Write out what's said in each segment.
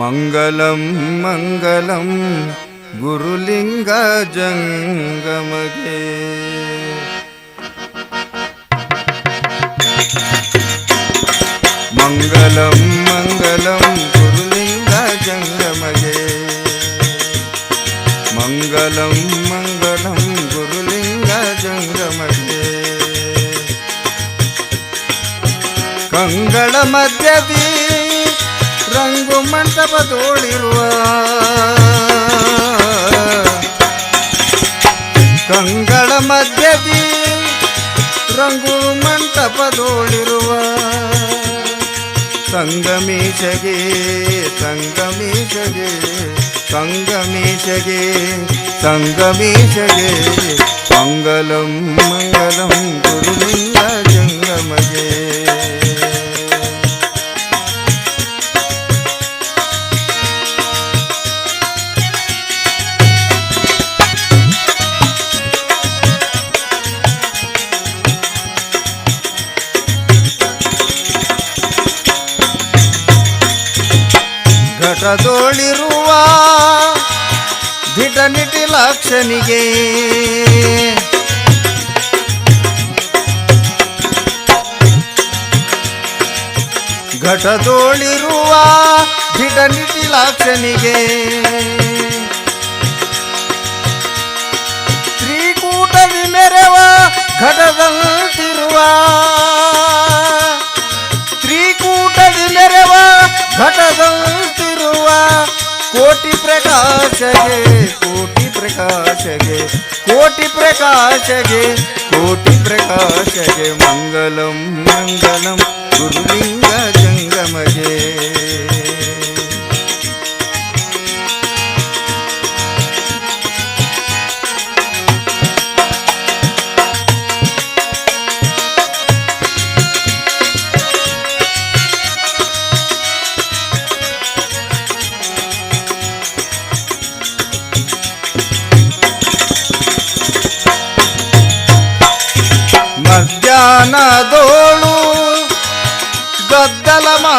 मङ्गलं मङ्गलं गुरुलिङ्गजङ्गमगे मङ्गलं मङ्गलं गुरुलिङ्गजङ्गमगे मङ्गलं मङ्गलं गुरुलिङ्गजङ्गमगे कङ्गणमध्यदी ಮಂಗಲಂ ಮಂಟಪ ತೋಳಿರುವ ಕಂಗಳ ಮಧ್ಯದಿ ರಂಗು ಮಂಟಪ ತೋಳಿರುವ ರಂಗು ಸಂಗಮೀಶಗೆ ಸಂಗಮೀಶಗೆ ಸಂಗಮೀಶಗೆ ಸಂಗಮೀಶಗೆ ಮಂಗಲಂ ಮಂಗಲಂ, ಗುರುಲಿಂಗ ಘಟದೋಳಿರುವ ದಿಟ ನಿಟಿಲಾಕ್ಷನಿಗೆ ಘಟದೋಳಿರುವ ದಿಟ ನಿಟಿಲಾಕ್ಷನಿಗೆ ತ್ರಿಕೂಟವಿ ಮೆರವ ಘಟದಂತಿರುವ प्रकाश गे कोटि प्रकाश गे कोटि प्रकाश गे कोटि प्रकाश गे मङ्गलं मङ्गलं गुरुलिङ्ग जङ्गमगे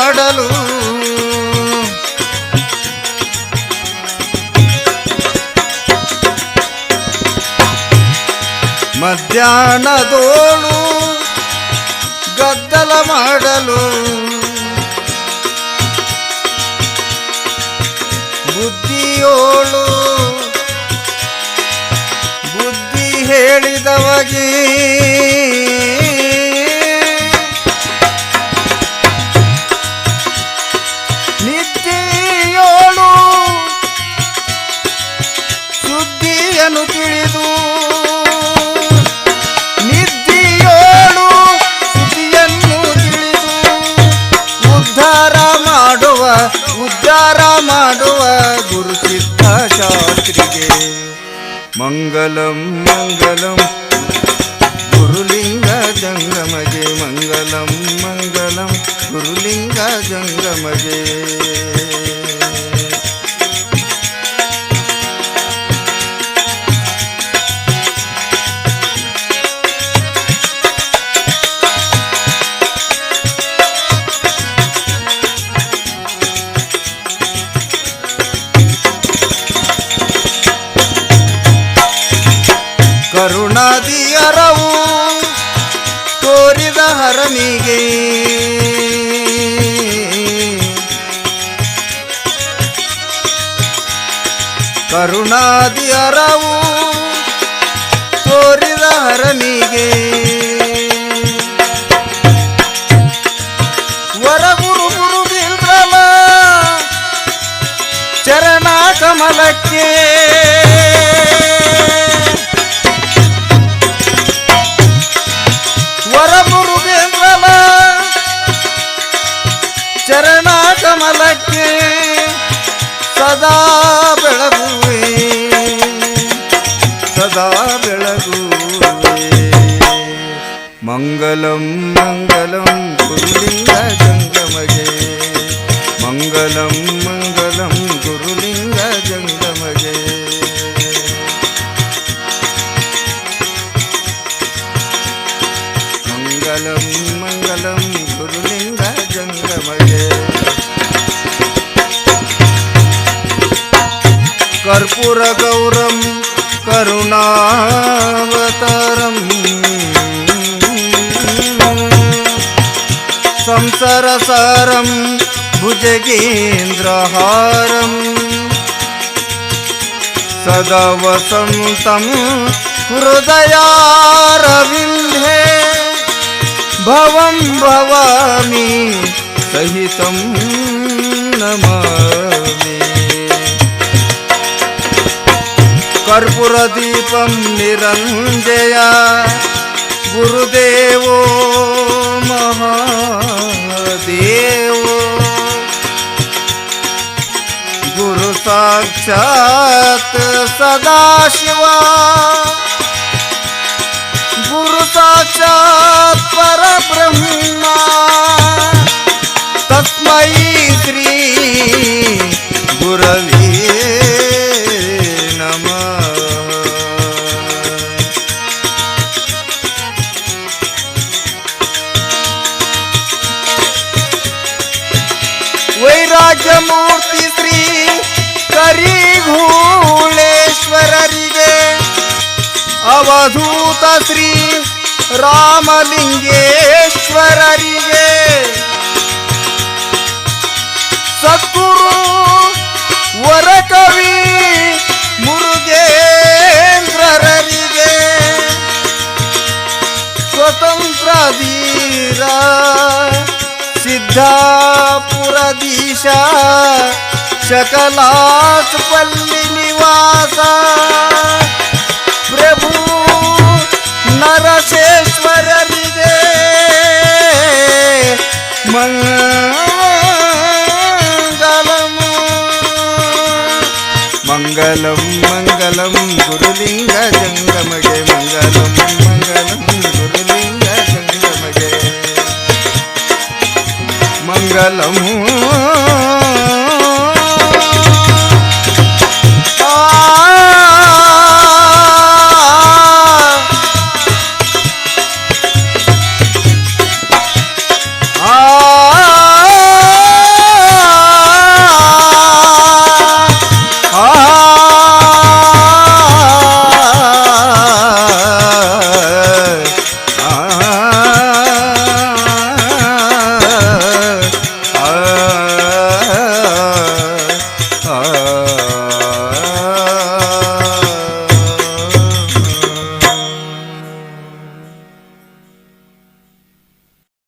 ಮಾಡಲು. ಮಧ್ಯಾಹ್ನದೋಳು ಗದ್ದಲ ಮಾಡಲು. ಬುದ್ಧಿಯೋಳು ಬುದ್ಧಿ ಹೇಳಿದವಗೆ. ಉದ್ಧಾರ ಮಾಡುವ ಗುರುಸಿದ್ಧ ಶಾಸ್ತ್ರಿಗೆ ಮಂಗಲಂ ಮಂಗಲಂ ಗುರುಲಿಂಗ ಜಂಗಮಗೆ ಮಂಗಲಂ ಮಂಗಲಂ ಗುರುಲಿಂಗ ಜಂಗಮಗೆ ಕರುಣಾದಿಯರವು ತೋರಿದ ಹರನಿಗೆ. ಕರುಣಾದಿಯರವು ತೋರಿದ ಹರನಿಗೆ. ವರಗುರು ಗುರು ಚರಣ ಕಮಲಕ್ಕೆ करुणावतारम्। संसरसारं भुजगेन्द्रहारम् सदा वसन्तं हृदयारविन्धे भवं भवामि सहितं नमामि कर्पूरदीपं निरञ्जय गुरुदेवो महादेवो गुरु साक्षात् सदाशिवा ಅವಧೂತ ಶ್ರೀ ರಾಮಲಿಂಗೇಶ್ವರರಿಗೆ. ಸದ್ಗುರು ವರಕವಿ ಮುರುಗೇಂದ್ರರಿಗೆ ಸ್ವತಂತ್ರ ವೀರ ಸಿದ್ಧಾಪುರದೀಶ ಶಕಲಾಸ್ ಪಲ್ಲಿ ನಿವಾಸ. ಮಹೇಶ್ವರನಿಗೆ ಮಂಗಲಂ ಮಂಗಲಂ ಮಂಗಲಂ ಗುರುಲಿಂಗ ಜಂಗಮಗೆ ಮಂಗಲಂ ಮಂಗಲಂ ಗುರುಲಿಂಗ ಜಂಗಮಗೆ ಮಂಗಲಂ